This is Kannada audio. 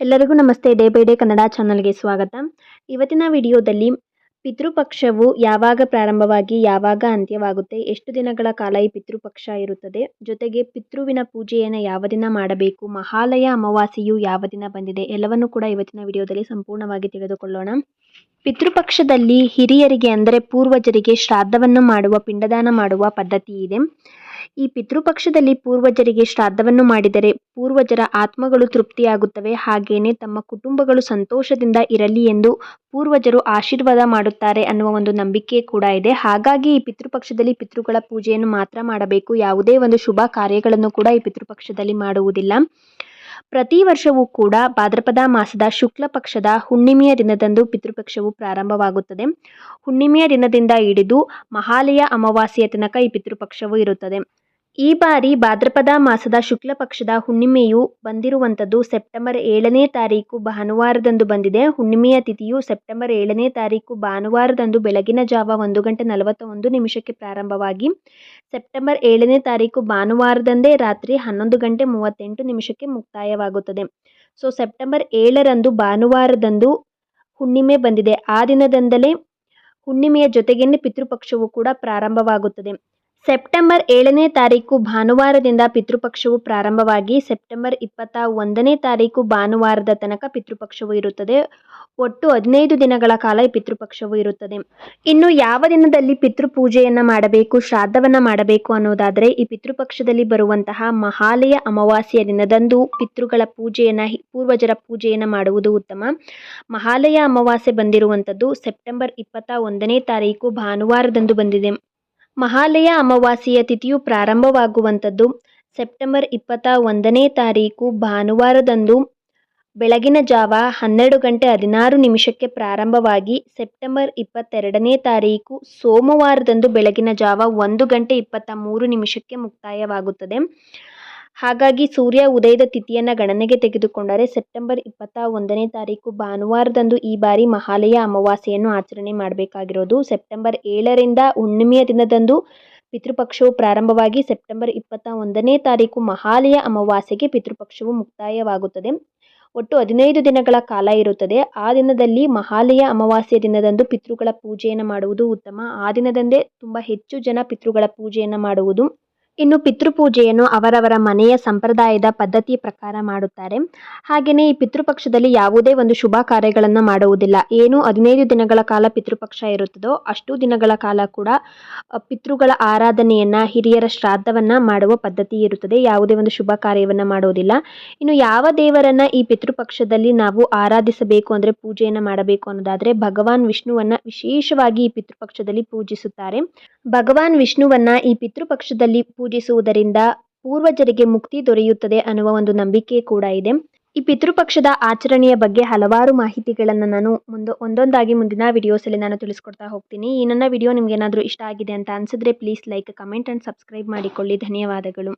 ಎಲ್ಲರಿಗೂ ನಮಸ್ತೆ. ಡೇ ಬೈ ಡೇ ಕನ್ನಡ ಚಾನಲ್ಗೆ ಸ್ವಾಗತ. ಇವತ್ತಿನ ವಿಡಿಯೋದಲ್ಲಿ ಪಿತೃಪಕ್ಷವು ಯಾವಾಗ ಪ್ರಾರಂಭವಾಗಿ ಯಾವಾಗ ಅಂತ್ಯವಾಗುತ್ತೆ, ಎಷ್ಟು ದಿನಗಳ ಕಾಲ ಈ ಪಿತೃಪಕ್ಷ ಇರುತ್ತದೆ, ಜೊತೆಗೆ ಪಿತೃವಿನ ಪೂಜೆಯನ್ನು ಯಾವ ದಿನ ಮಾಡಬೇಕು, ಮಹಾಲಯ ಅಮಾವಾಸ್ಯೆಯು ಯಾವ ದಿನ ಬಂದಿದೆ, ಎಲ್ಲವನ್ನು ಕೂಡ ಇವತ್ತಿನ ವಿಡಿಯೋದಲ್ಲಿ ಸಂಪೂರ್ಣವಾಗಿ ತಿಳಿದುಕೊಳ್ಳೋಣ. ಪಿತೃಪಕ್ಷದಲ್ಲಿ ಹಿರಿಯರಿಗೆ ಅಂದರೆ ಪೂರ್ವಜರಿಗೆ ಶ್ರಾದ್ದವನ್ನು ಮಾಡುವ, ಪಿಂಡದಾನ ಮಾಡುವ ಪದ್ಧತಿ ಇದೆ. ಈ ಪಿತೃಪಕ್ಷದಲ್ಲಿ ಪೂರ್ವಜರಿಗೆ ಶ್ರಾದ್ದವನ್ನು ಮಾಡಿದರೆ ಪೂರ್ವಜರ ಆತ್ಮಗಳು ತೃಪ್ತಿಯಾಗುತ್ತವೆ. ಹಾಗೇನೆ ತಮ್ಮ ಕುಟುಂಬಗಳು ಸಂತೋಷದಿಂದ ಇರಲಿ ಎಂದು ಪೂರ್ವಜರು ಆಶೀರ್ವಾದ ಮಾಡುತ್ತಾರೆ ಅನ್ನುವ ಒಂದು ನಂಬಿಕೆ ಕೂಡ ಇದೆ. ಹಾಗಾಗಿ ಈ ಪಿತೃಪಕ್ಷದಲ್ಲಿ ಪಿತೃಗಳ ಪೂಜೆಯನ್ನು ಮಾತ್ರ ಮಾಡಬೇಕು. ಯಾವುದೇ ಒಂದು ಶುಭ ಕಾರ್ಯಗಳನ್ನು ಕೂಡ ಈ ಪಿತೃಪಕ್ಷದಲ್ಲಿ ಮಾಡುವುದಿಲ್ಲ. ಪ್ರತಿ ವರ್ಷವೂ ಕೂಡ ಭಾದ್ರಪದ ಮಾಸದ ಶುಕ್ಲ ಪಕ್ಷದ ಹುಣ್ಣಿಮೆಯ ದಿನದಂದು ಪಿತೃಪಕ್ಷವು ಪ್ರಾರಂಭವಾಗುತ್ತದೆ. ಹುಣ್ಣಿಮೆಯ ದಿನದಿಂದ ಹಿಡಿದು ಮಹಾಲಯ ಅಮಾವಾಸ್ಯೆಯ ತನಕ ಈ ಪಿತೃಪಕ್ಷವು ಇರುತ್ತದೆ. ಈ ಬಾರಿ ಭಾದ್ರಪದ ಮಾಸದ ಶುಕ್ಲ ಪಕ್ಷದ ಹುಣ್ಣಿಮೆಯು ಬಂದಿರುವಂಥದ್ದು ಸೆಪ್ಟೆಂಬರ್ ಏಳನೇ ತಾರೀಕು ಭಾನುವಾರದಂದು ಬಂದಿದೆ. ಹುಣ್ಣಿಮೆಯ ತಿಥಿಯು ಸೆಪ್ಟೆಂಬರ್ ಏಳನೇ ತಾರೀಕು ಭಾನುವಾರದಂದು ಬೆಳಗಿನ ಜಾವ ಒಂದು ಗಂಟೆ ನಲವತ್ತ ಒಂದು ನಿಮಿಷಕ್ಕೆ ಪ್ರಾರಂಭವಾಗಿ ಸೆಪ್ಟೆಂಬರ್ ಏಳನೇ ತಾರೀಕು ಭಾನುವಾರದಂದೇ ರಾತ್ರಿ ಹನ್ನೊಂದು ಗಂಟೆ ಮೂವತ್ತೆಂಟು ನಿಮಿಷಕ್ಕೆ ಮುಕ್ತಾಯವಾಗುತ್ತದೆ. ಸೊ, ಸೆಪ್ಟೆಂಬರ್ ಏಳರಂದು ಭಾನುವಾರದಂದು ಹುಣ್ಣಿಮೆ ಬಂದಿದೆ. ಆ ದಿನದಿಂದಲೇ ಹುಣ್ಣಿಮೆಯ ಜೊತೆಗೇನೆ ಪಿತೃಪಕ್ಷವು ಕೂಡ ಪ್ರಾರಂಭವಾಗುತ್ತದೆ. ಸೆಪ್ಟೆಂಬರ್ ಏಳನೇ ತಾರೀಕು ಭಾನುವಾರದಿಂದ ಪಿತೃಪಕ್ಷವು ಪ್ರಾರಂಭವಾಗಿ ಸೆಪ್ಟೆಂಬರ್ ಇಪ್ಪತ್ತ ಒಂದನೇ ತಾರೀಕು ಭಾನುವಾರದ ತನಕ ಪಿತೃಪಕ್ಷವು ಇರುತ್ತದೆ. ಒಟ್ಟು ಹದಿನೈದು ದಿನಗಳ ಕಾಲ ಈ ಪಿತೃಪಕ್ಷವು ಇರುತ್ತದೆ. ಇನ್ನು ಯಾವ ದಿನದಲ್ಲಿ ಪಿತೃಪೂಜೆಯನ್ನು ಮಾಡಬೇಕು, ಶ್ರಾದ್ದವನ್ನು ಮಾಡಬೇಕು ಅನ್ನೋದಾದರೆ ಈ ಪಿತೃಪಕ್ಷದಲ್ಲಿ ಬರುವಂತಹ ಮಹಾಲಯ ಅಮಾವಾಸ್ಯೆಯ ದಿನದಂದು ಪಿತೃಗಳ ಪೂಜೆಯನ್ನು, ಪೂರ್ವಜರ ಪೂಜೆಯನ್ನು ಮಾಡುವುದು ಉತ್ತಮ. ಮಹಾಲಯ ಅಮಾವಾಸ್ಯೆ ಬಂದಿರುವಂಥದ್ದು ಸೆಪ್ಟೆಂಬರ್ ಇಪ್ಪತ್ತ ಒಂದನೇ ತಾರೀಕು ಭಾನುವಾರದಂದು ಬಂದಿದೆ. ಮಹಾಲಯ ಅಮಾವಾಸ್ಯೆಯ ತಿಥಿಯು ಪ್ರಾರಂಭವಾಗುವಂಥದ್ದು. ಸೆಪ್ಟೆಂಬರ್ ಇಪ್ಪತ್ತ ಒಂದನೇ ತಾರೀಕು ಭಾನುವಾರದಂದು ಬೆಳಗಿನ ಜಾವ ಹನ್ನೆರಡು ಗಂಟೆ ಹದಿನಾರು ನಿಮಿಷಕ್ಕೆ ಪ್ರಾರಂಭವಾಗಿ ಸೆಪ್ಟೆಂಬರ್ ಇಪ್ಪತ್ತೆರಡನೇ ತಾರೀಕು ಸೋಮವಾರದಂದು ಬೆಳಗಿನ ಜಾವ ಒಂದು ಗಂಟೆ ಇಪ್ಪತ್ತ ಮೂರು ನಿಮಿಷಕ್ಕೆ ಮುಕ್ತಾಯವಾಗುತ್ತದೆ. ಹಾಗಾಗಿ ಸೂರ್ಯ ಉದಯದ ತಿಥಿಯನ್ನು ಗಣನೆಗೆ ತೆಗೆದುಕೊಂಡರೆ ಸೆಪ್ಟೆಂಬರ್ ಇಪ್ಪತ್ತ ಒಂದನೇ ತಾರೀಕು ಭಾನುವಾರದಂದು ಈ ಬಾರಿ ಮಹಾಲಯ ಅಮಾವಾಸ್ಯೆಯನ್ನು ಆಚರಣೆ ಮಾಡಬೇಕಾಗಿರೋದು. ಸೆಪ್ಟೆಂಬರ್ ಏಳರಿಂದ ಹುಣ್ಣಿಮೆಯ ದಿನದಂದು ಪಿತೃಪಕ್ಷವು ಪ್ರಾರಂಭವಾಗಿ ಸೆಪ್ಟೆಂಬರ್ ಇಪ್ಪತ್ತ ಒಂದನೇ ತಾರೀಕು ಮಹಾಲಯ ಅಮಾವಾಸ್ಯೆಗೆ ಪಿತೃಪಕ್ಷವು ಮುಕ್ತಾಯವಾಗುತ್ತದೆ. ಒಟ್ಟು ಹದಿನೈದು ದಿನಗಳ ಕಾಲ ಇರುತ್ತದೆ. ಆ ದಿನದಲ್ಲಿ ಮಹಾಲಯ ಅಮಾವಾಸ್ಯ ದಿನದಂದು ಪಿತೃಗಳ ಪೂಜೆಯನ್ನು ಮಾಡುವುದು ಉತ್ತಮ. ಆ ದಿನದಂದೇ ತುಂಬ ಹೆಚ್ಚು ಜನ ಪಿತೃಗಳ ಪೂಜೆಯನ್ನು ಮಾಡುವುದು ಇನ್ನು ಪಿತೃಪೂಜೆಯನ್ನು ಅವರವರ ಮನೆಯ ಸಂಪ್ರದಾಯದ ಪದ್ಧತಿ ಪ್ರಕಾರ ಮಾಡುತ್ತಾರೆ. ಹಾಗೆಯೇ ಈ ಪಿತೃಪಕ್ಷದಲ್ಲಿ ಯಾವುದೇ ಒಂದು ಶುಭ ಕಾರ್ಯಗಳನ್ನು ಮಾಡುವುದಿಲ್ಲ. ಏನು ಹದಿನೈದು ದಿನಗಳ ಕಾಲ ಪಿತೃಪಕ್ಷ ಇರುತ್ತದೋ, ಅಷ್ಟು ದಿನಗಳ ಕಾಲ ಕೂಡ ಪಿತೃಗಳ ಆರಾಧನೆಯನ್ನು, ಹಿರಿಯರ ಶ್ರಾದ್ದವನ್ನು ಮಾಡುವ ಪದ್ಧತಿ ಇರುತ್ತದೆ. ಯಾವುದೇ ಒಂದು ಶುಭ ಕಾರ್ಯವನ್ನು ಮಾಡುವುದಿಲ್ಲ. ಇನ್ನು ಯಾವ ದೇವರನ್ನು ಈ ಪಿತೃಪಕ್ಷದಲ್ಲಿ ನಾವು ಆರಾಧಿಸಬೇಕು ಅಂದರೆ ಪೂಜೆಯನ್ನು ಮಾಡಬೇಕು ಅನ್ನೋದಾದರೆ ಭಗವಾನ್ ವಿಷ್ಣುವನ್ನು ವಿಶೇಷವಾಗಿ ಈ ಪಿತೃಪಕ್ಷದಲ್ಲಿ ಪೂಜಿಸುತ್ತಾರೆ. ಭಗವಾನ್ ವಿಷ್ಣುವನ್ನ ಈ ಪಿತೃಪಕ್ಷದಲ್ಲಿ ಪೂಜಿಸುವುದರಿಂದ ಪೂರ್ವಜರಿಗೆ ಮುಕ್ತಿ ದೊರೆಯುತ್ತದೆ ಅನ್ನುವ ಒಂದು ನಂಬಿಕೆ ಕೂಡ ಇದೆ. ಈ ಪಿತೃಪಕ್ಷದ ಆಚರಣೆಯ ಬಗ್ಗೆ ಹಲವಾರು ಮಾಹಿತಿಗಳನ್ನು ನಾನು ಮುಂದೆ ಒಂದೊಂದಾಗಿ ಮುಂದಿನ ವಿಡಿಯೋಸಲ್ಲಿ ನಾನು ತಿಳಿಸ್ಕೊಡ್ತಾ ಹೋಗ್ತೀನಿ. ಈ ನನ್ನ ವಿಡಿಯೋ ನಿಮ್ಗೆ ಇಷ್ಟ ಆಗಿದೆ ಅಂತ ಅನಿಸಿದ್ರೆ please like comment and subscribe ಮಾಡಿಕೊಳ್ಳಿ. ಧನ್ಯವಾದಗಳು.